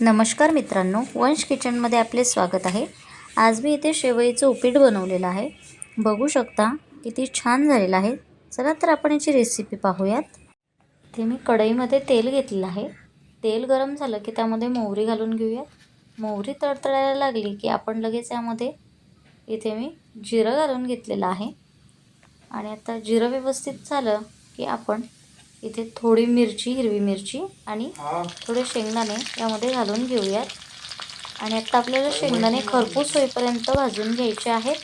नमस्कार मित्रांनो वंश किचनमध्ये आपले स्वागत आहे. आज मी इथे शेवईचं उपीट बनवलेलं आहे. बघू शकता किती छान झालेलं आहे. चला तर आपण याची रेसिपी पाहूयात. इथे मी कढईमध्ये तेल घेतलेलं आहे. तेल गरम झालं की त्यामध्ये मोहरी घालून घेऊयात. मोहरी तडतडायला लागली की आपण लगेच यामध्ये इथे मी जिरं घालून घेतलेलं आहे. आणि आता जिरं व्यवस्थित झालं की आपण इथे थोडी मिरची हिरवी मिरची आणि थोडे शेंगदाणे यामध्ये घालून घेऊयात. आणि आता आपल्याला शेंगदाणे खरपूस होईपर्यंत भाजून घ्यायचे आहेत.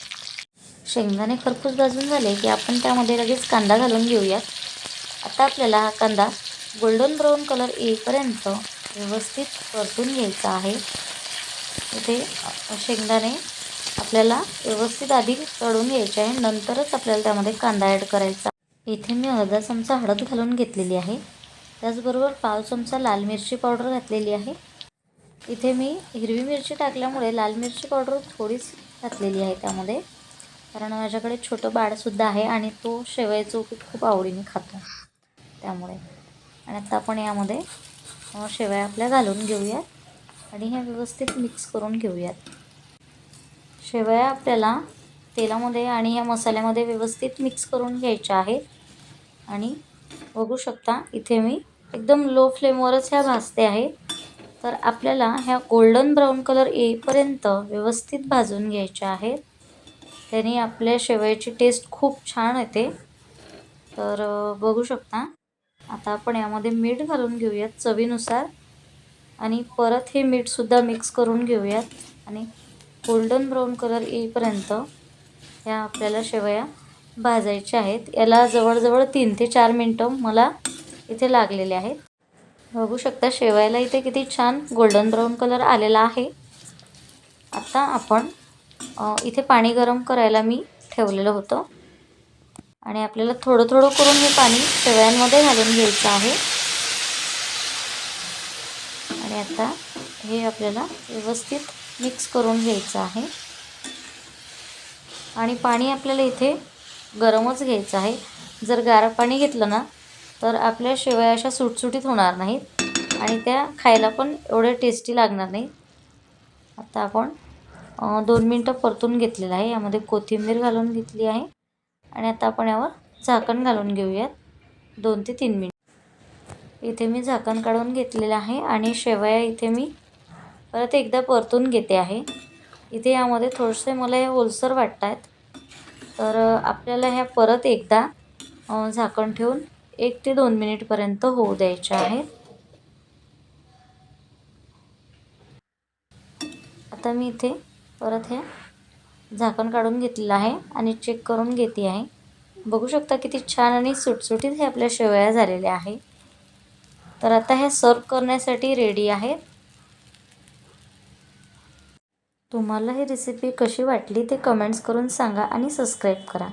शेंगदाणे खरपूस भाजून झाले की आपण त्यामध्ये लगेच कांदा घालून घेऊयात. आता आपल्याला हा कांदा गोल्डन ब्राऊन कलर येईपर्यंत व्यवस्थित परतून घ्यायचा आहे. इथे शेंगदाणे आपल्याला व्यवस्थित आधी तळून घ्यायचे आहे. नंतरच आपल्याला त्यामध्ये कांदा ॲड करायचा इथे मी अर्धा चमचा हळद घालून घेतलेली आहे. त्याचबरोबर पाव चमचा लाल मिरची पावडर घातलेली आहे. इथे मी हिरवी मिरची टाकल्यामुळे लाल मिरची पावडर थोडीच घातलेली आहे त्यामध्ये. कारण माझ्याकडे छोटं बाळसुद्धा आहे आणि तो शेवयाचं उपीट खूप आवडीने खातो त्यामुळे. आणि आता आपण यामध्ये शेवया आपल्या घालून घेऊयात आणि ह्या व्यवस्थित मिक्स करून घेऊयात. शेवया आपल्याला तेलामध्ये आणि या मसाल्यामध्ये व्यवस्थित मिक्स करून घ्यायच्या आहेत आणि बघू शकता इथे मी एकदम लो फ्लेमवरच ह्या भाजते आहे. तर आपल्याला ह्या गोल्डन ब्राऊन कलर येईपर्यंत व्यवस्थित भाजून घ्यायच्या आहेत त्याने आपल्या शेवयाची टेस्ट खूप छान येते. तर बघू शकता आता आपण यामध्ये मीठ घालून घेऊयात चवीनुसार. आणि परत हे मीठसुद्धा मिक्स करून घेऊयात. आणि गोल्डन ब्राऊन कलर येईपर्यंत ह्या आपल्याला शेवया भाजायच्या आहेत. याला जवळजवळ तीन ते चार मिनटं मला इथे लागलेले आहेत. बघू शकता शेवयाला इथे किती छान गोल्डन ब्राऊन कलर आलेला आहे. आता आपण इथे पाणी गरम करायला मी ठेवलेलं होतं. आणि आपल्याला थोडं थोडं करून हे पाणी शेवयांमध्ये घालून घ्यायचं आहे. आणि आता हे आपल्याला व्यवस्थित मिक्स करून घ्यायचं आहे. आणि पाणी आपल्याला इथे गरमच घ्यायचं आहे. जर गार पाणी घेतलं ना तर आपल्या शेवया अशा सुटसुटीत होणार नाहीत आणि त्या खायला पण एवढ्या टेस्टी लागणार नाही आता आपण दोन मिनटं परतून घेतलेलं आहे. यामध्ये कोथिंबीर घालून घेतली आहे आणि आता आपण यावर झाकण घालून घेऊयात. दोन ते तीन मिनिट. इथे मी झाकण काढून घेतलेलं आहे आणि शेवया इथे मी परत एकदा परतून घेते आहे. इथे यामध्ये थोडेसे मला हे ओलसर वाटत आहेत तर आपल्याला ह्या परत एकदा झाकण ठेवून एक ते दोन मिनिटपर्यंत होऊ द्यायच्या आहेत. आता मी इथे परत ह्या झाकण काढून घेतलेलं आहे आणि चेक करून घेते आहे. बघू शकता किती छान आणि सुटसुटीत हे आपल्या शेवया झालेल्या आहे. तर आता ह्या सर्व करण्यासाठी रेडी आहेत. तुम्हाला ही रेसिपी कशी वाटली ते कमेंट्स करून सांगा आणि सबस्क्राईब करा.